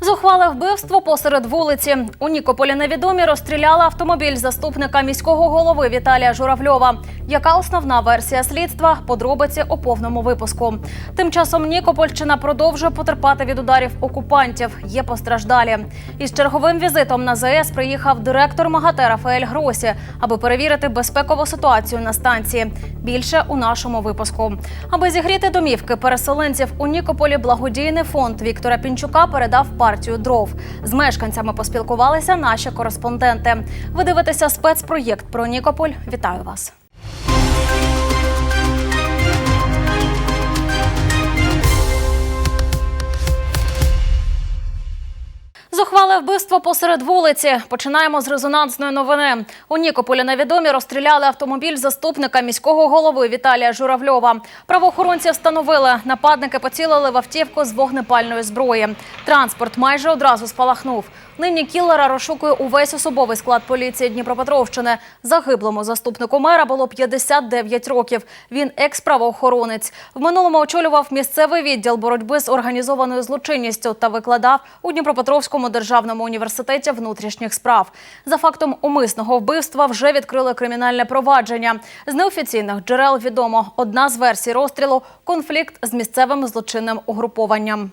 Зухвале вбивство посеред вулиці. У Нікополі невідомі розстріляли автомобіль заступника міського голови Віталія Журавльова. Яка основна версія слідства? Подробиці у повному випуску. Тим часом Нікопольщина продовжує потерпати від ударів окупантів. Є постраждалі. Із черговим візитом на ЗАЕС приїхав директор МАГАТЕ Рафаель Гросі, аби перевірити безпекову ситуацію на станції. Більше у нашому випуску. Аби зігріти домівки переселенців у Нікополі, благодійний фонд Віктора Пінчука передав партію дров. З мешканцями поспілкувалися наші кореспонденти. Ви дивитеся спецпроєкт про Нікополь. Вітаю вас. Зухвале вбивство посеред вулиці. Починаємо з резонансної новини. У Нікополі невідомі розстріляли автомобіль заступника міського голови Віталія Журавльова. Правоохоронці встановили, нападники поцілили в автівку з вогнепальної зброї. Транспорт майже одразу спалахнув. Нині кілера розшукує увесь особовий склад поліції Дніпропетровщини. Загиблому заступнику мера було 59 років. Він екс-правоохоронець. В минулому очолював місцевий відділ боротьби з організованою злочинністю та викладав у Дніпропетровському державному університеті внутрішніх справ. За фактом умисного вбивства вже відкрили кримінальне провадження. З неофіційних джерел відомо одна з версій розстрілу конфлікт з місцевим злочинним угрупованням.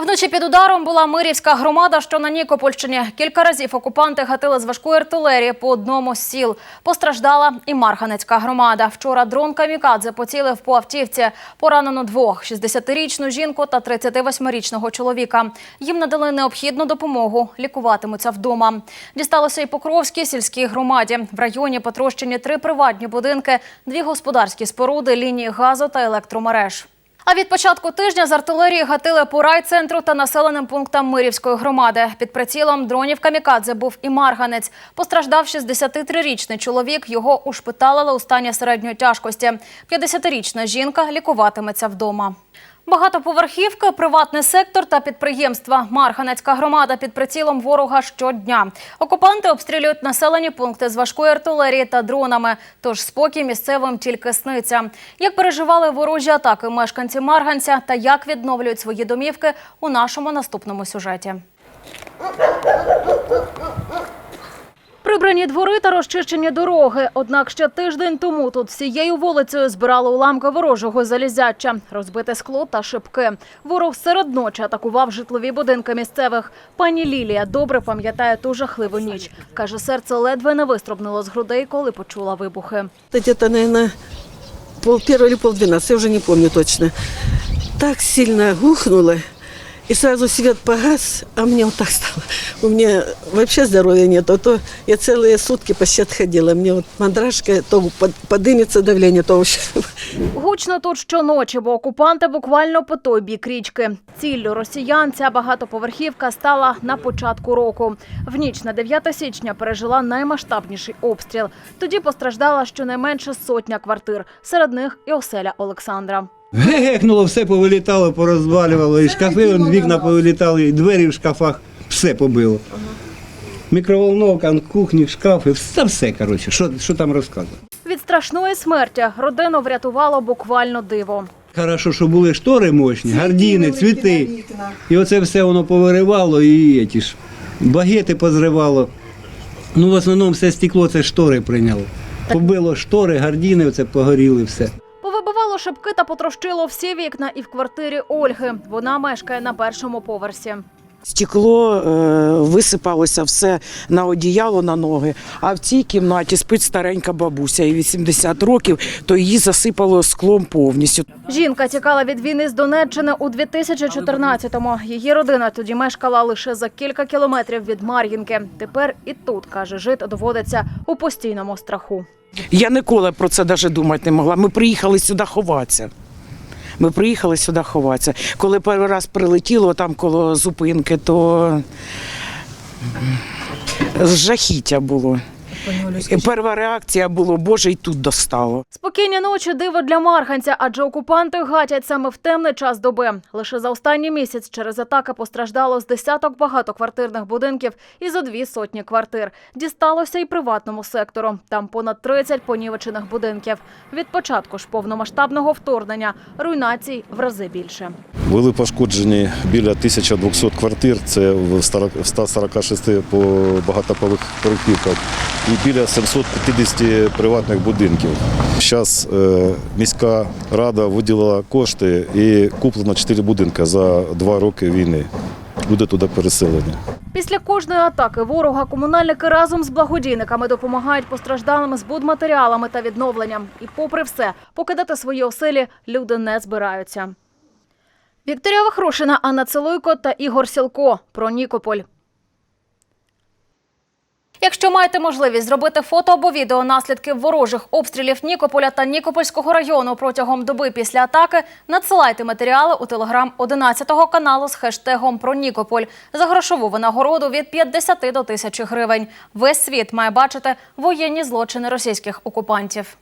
Вночі під ударом була Мирівська громада, що на Нікопольщині. Кілька разів окупанти гатили з важкої артилерії по одному з сіл. Постраждала і Марганецька громада. Вчора дрон Камікадзе поцілив по автівці. Поранено двох – 60-річну жінку та 38-річного чоловіка. Їм надали необхідну допомогу. Лікуватимуться вдома. Дісталося і Покровській сільській громаді. В районі потрощені три приватні будинки, дві господарські споруди, лінії газу та електромереж. А від початку тижня з артилерії гатили по райцентру та населеним пунктам Мирівської громади. Під прицілом дронів камікадзе був і Марганець. Постраждав 63-річний чоловік. Його ушпиталили у стані середньої тяжкості. 50-річна жінка лікуватиметься вдома. Багатоповерхівки, приватний сектор та підприємства. Марганецька громада під прицілом ворога щодня. Окупанти обстрілюють населені пункти з важкої артилерії та дронами. Тож спокій місцевим тільки сниться. Як переживали ворожі атаки мешканці Марганця та як відновлюють свої домівки у нашому наступному сюжеті. Прибрані двори та розчищені дороги. Однак ще тиждень тому тут всією вулицею збирали уламки ворожого залізяча, розбите скло та шибки. Ворог серед ночі атакував житлові будинки місцевих. Пані Лілія добре пам'ятає ту жахливу ніч. Каже, серце ледве не вистрибнуло з грудей, коли почула вибухи. Где-то, наверное, пол первого или пол двенадцать, я уже не помню точно. Так сильно гухнуло, и сразу свет погас, а мне вот так стало. У меня вообще здоровья нет, а то я целые сутки почти отходила. Мне вот мандрашка, то под- подымется давление, то вообще Гучно тут щоночі, бо окупанти буквально по той бік річки. Ціллю росіян ця багатоповерхівка стала на початку року. В ніч на 9 січня пережила наймасштабніший обстріл. Тоді постраждала щонайменше сотня квартир, серед них і оселя Олександра. Гекнуло, все повилітало, порозвалювало, і шкафи, вон, вікна повилітали, і двері в шкафах, все побило. Мікроволновка, кухні, шкафи, все, все коротше, що, що там розказувати. Від страшної смерті родину врятувало буквально диво. Хорошо, що були штори мощні, гардіни, цвіти. І оце все воно повиривало і ті ж багети позривало. Ну, в основному все стекло, це штори прийняло. Побило штори, гардіни, оце погоріли все. Повибивало шибки та потрощило всі вікна і в квартирі Ольги. Вона мешкає на першому поверсі. Стекло е, висипалося все на одіяло, на ноги. А в цій кімнаті спить старенька бабуся, їй 80 років, то її засипало склом повністю. Жінка тікала від війни з Донеччини у 2014-му. Її родина тоді мешкала лише за кілька кілометрів від Мар'їнки. Тепер і тут, каже, жити доводиться у постійному страху. Я ніколи про це навіть думати не могла. Ми приїхали сюди ховатися. Ми приїхали сюди ховатися. Коли перший раз прилетіло там коло зупинки, то жахіття було. І перша реакція була, боже, і тут достало. Спокійні ночі диво для Марганця, адже окупанти гатять саме в темний час доби. Лише за останній місяць через атаки постраждало з десяток багатоквартирних будинків і за дві сотні квартир. Дісталося і приватному сектору. Там понад 30 понівечених будинків. Від початку ж повномасштабного вторгнення руйнацій в рази більше. Були пошкоджені біля 1200 квартир, це в 40 в 146 по багатоповерхівках, і біля 750 приватних будинків. Зараз е, міська рада виділила кошти і куплено 4 будинки за 2 роки війни. Люди туди переселені. Після кожної атаки ворога комунальники разом з благодійниками допомагають постраждалим з будматеріалами та відновленням. І попри все, покидати свої оселі люди не збираються. Вікторія Вахрушина, Анна Целуйко та Ігор Сілко про Нікополь. Якщо маєте можливість зробити фото або відео наслідків ворожих обстрілів Нікополя та Нікопольського району протягом доби після атаки, надсилайте матеріали у телеграм 11 каналу з хештегом про Нікополь за грошову винагороду від 50 до 1000 гривень. Весь світ має бачити воєнні злочини російських окупантів.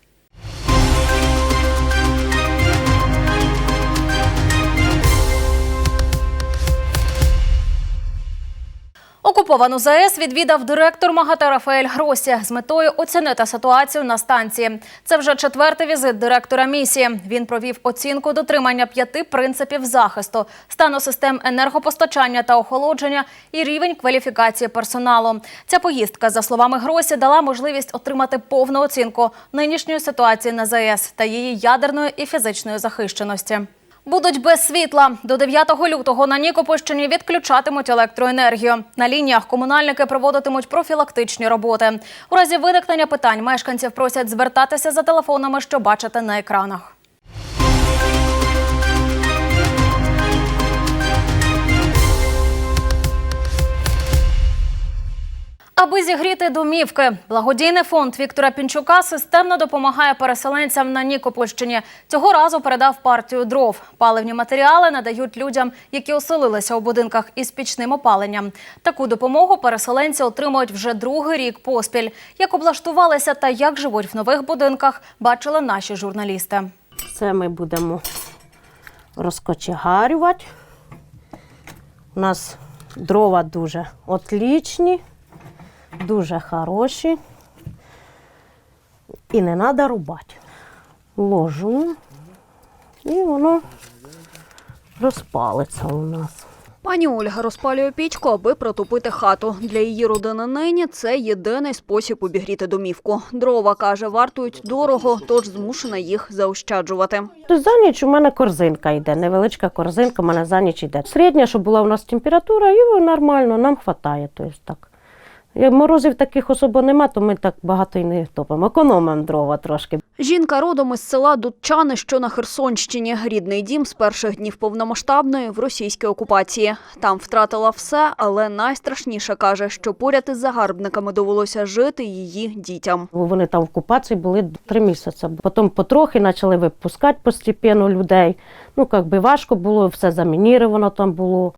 Окуповану ЗАЕС відвідав директор МАГАТЕ Рафаель Гросі з метою оцінити ситуацію на станції. Це вже четвертий візит директора місії. Він провів оцінку дотримання п'яти принципів захисту, стану систем енергопостачання та охолодження і рівень кваліфікації персоналу. Ця поїздка, за словами Гросі, дала можливість отримати повну оцінку нинішньої ситуації на ЗАЕС та її ядерної і фізичної захищеності. Будуть без світла. До 9 лютого на Нікопольщині відключатимуть електроенергію. На лініях комунальники проводитимуть профілактичні роботи. У разі виникнення питань мешканців просять звертатися за телефонами, що бачите на екранах. Аби зігріти домівки, благодійний фонд Віктора Пінчука системно допомагає переселенцям на Нікопольщині. Цього разу передав партію дров. Паливні матеріали надають людям, які оселилися у будинках із пічним опаленням. Таку допомогу переселенці отримують вже другий рік поспіль. Як облаштувалися та як живуть в нових будинках, бачили наші журналісти. Це ми будемо розкочегарювати. У нас дрова дуже отлічні, дуже хороші. І не треба рубати. Ложу і воно розпалиться у нас. Пані Ольга розпалює пічку, аби протопити хату. Для її родини нині це єдиний спосіб обігріти домівку. Дрова каже, вартують дорого, тож змушена їх заощаджувати. За ніч у мене корзинка йде, невеличка корзинка, у мене за ніч йде. Середня, щоб була у нас температура, і нормально, нам вистачає. Тобто так. Як морозів таких особо нема, то ми так багато і не топимо. Економимо дрова трошки. Жінка родом із села Дудчани, що на Херсонщині. Рідний дім з перших днів повномасштабної в російській окупації. Там втратила все, але найстрашніше каже, що поряд із загарбниками довелося жити її дітям. Вони там в окупації були три місяці. Потім потрохи почали випускати постепенно людей. Ну, як би важко було, все замініровано там було.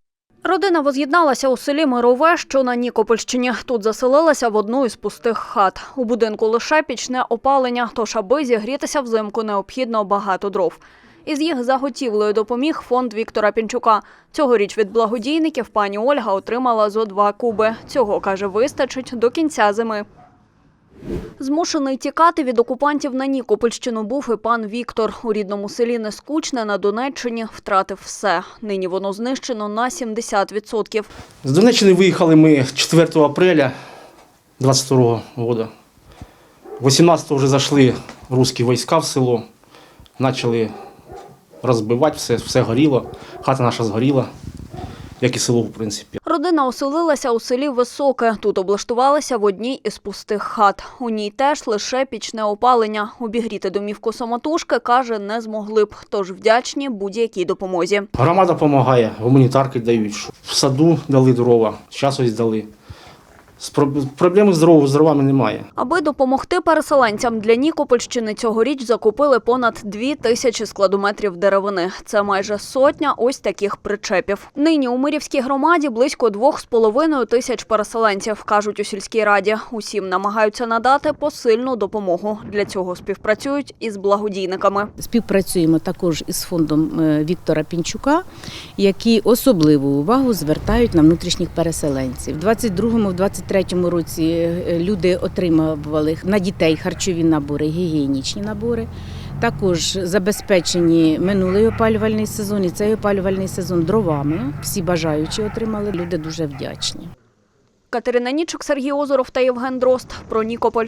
Родина воз'єдналася у селі Мирове, що на Нікопольщині. Тут заселилася в одну із пустих хат. У будинку лише пічне опалення, тож аби зігрітися взимку необхідно багато дров. Із їх заготівлею допоміг фонд Віктора Пінчука. Цьогоріч від благодійників пані Ольга отримала зо два куби. Цього, каже, вистачить до кінця зими. Змушений тікати від окупантів на Нікопольщину був і пан Віктор. У рідному селі Нескучне на Донеччині втратив все. Нині воно знищено на 70%. З Донеччини виїхали ми 4 апреля 22 года. 18 вже зайшли русські війська в село, почали розбивати все, все горіло, хата наша згоріла, як і село, в принципі. Родина оселилася у селі Високе. Тут облаштувалася в одній із пустих хат. У ній теж лише пічне опалення. Обігріти домівку самотужки, каже, не змогли б, тож вдячні будь-якій допомозі. Громада допомагає, гуманітарки дають. В саду дали дрова, зараз ось дали. З проб- з дровами немає. Аби допомогти переселенцям для Нікопольщини цьогоріч закупили понад дві тисячі складометрів деревини. Це майже сотня ось таких причепів. Нині у Мирівській громаді близько двох з половиною тисяч переселенців, кажуть у сільській раді. Усім намагаються надати посильну допомогу. Для цього співпрацюють із благодійниками. Співпрацюємо також із фондом е, Віктора Пінчука, які особливу увагу звертають на внутрішніх переселенців. У 22-23 році е, люди отримували на дітей харчові набори, гігієнічні набори. Також забезпечені минулий опалювальний сезон і цей опалювальний сезон дровами. Всі бажаючі отримали. Люди дуже вдячні. Катерина Нічок, Сергій Озоров та Євген Дрозд про Нікополь.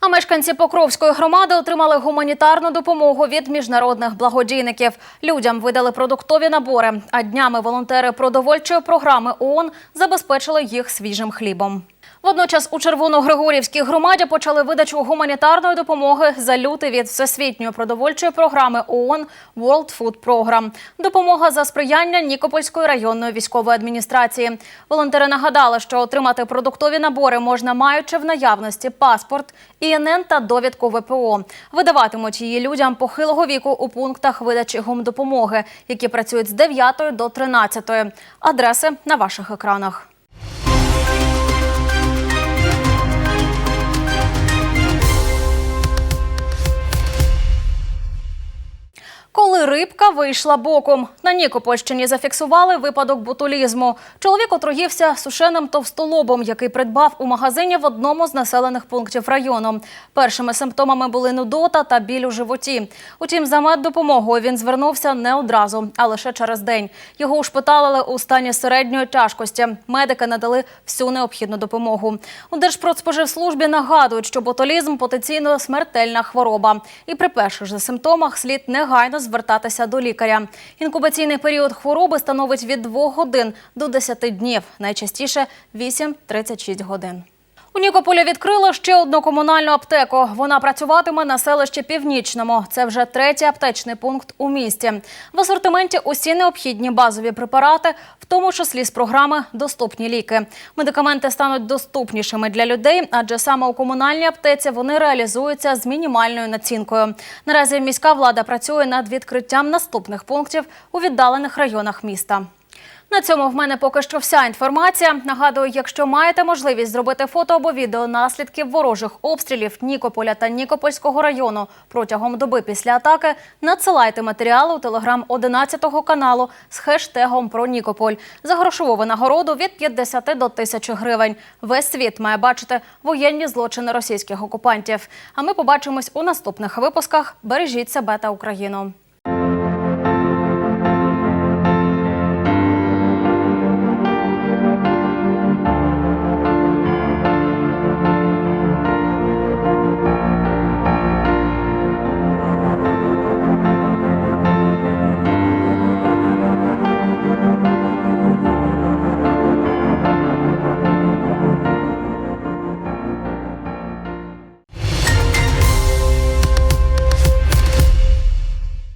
А мешканці Покровської громади отримали гуманітарну допомогу від міжнародних благодійників. Людям видали продуктові набори, а днями волонтери продовольчої програми ООН забезпечили їх свіжим хлібом. Водночас у Червоногригорівській громаді почали видачу гуманітарної допомоги за лютий від Всесвітньої продовольчої програми ООН World Food Program. Допомога за сприяння Нікопольської районної військової адміністрації. Волонтери нагадали, що отримати продуктові набори можна, маючи в наявності паспорт, ІНН та довідку ВПО. Видаватимуть її людям похилого віку у пунктах видачі гумдопомоги, які працюють з 9 до 13. Адреси на ваших екранах. Рибка вийшла боком. На Нікопольщині зафіксували випадок ботулізму. Чоловік отруївся сушеним товстолобом, який придбав у магазині в одному з населених пунктів району. Першими симптомами були нудота та біль у животі. Утім, за меддопомогою він звернувся не одразу, а лише через день. Його ушпиталили у стані середньої тяжкості. Медики надали всю необхідну допомогу. У Держпродспоживслужбі нагадують, що ботулізм потенційно смертельна хвороба. І при перших же симптомах слід негайно звертатися до лікаря. Інкубаційний період хвороби становить від 2 годин до 10 днів, найчастіше 8-36 годин. У Нікополі відкрили ще одну комунальну аптеку. Вона працюватиме на селищі Північному. Це вже третій аптечний пункт у місті. В асортименті усі необхідні базові препарати, в тому числі з програми Доступні ліки. Медикаменти стануть доступнішими для людей, адже саме у комунальній аптеці вони реалізуються з мінімальною націнкою. Наразі міська влада працює над відкриттям наступних пунктів у віддалених районах міста. На цьому в мене поки що вся інформація. Нагадую, якщо маєте можливість зробити фото або відео наслідків ворожих обстрілів Нікополя та Нікопольського району протягом доби після атаки, надсилайте матеріали у телеграм 11 каналу з хештегом про Нікополь за грошову винагороду від 50 до 1000 гривень. Весь світ має бачити воєнні злочини російських окупантів. А ми побачимось у наступних випусках. Бережіть себе та Україну.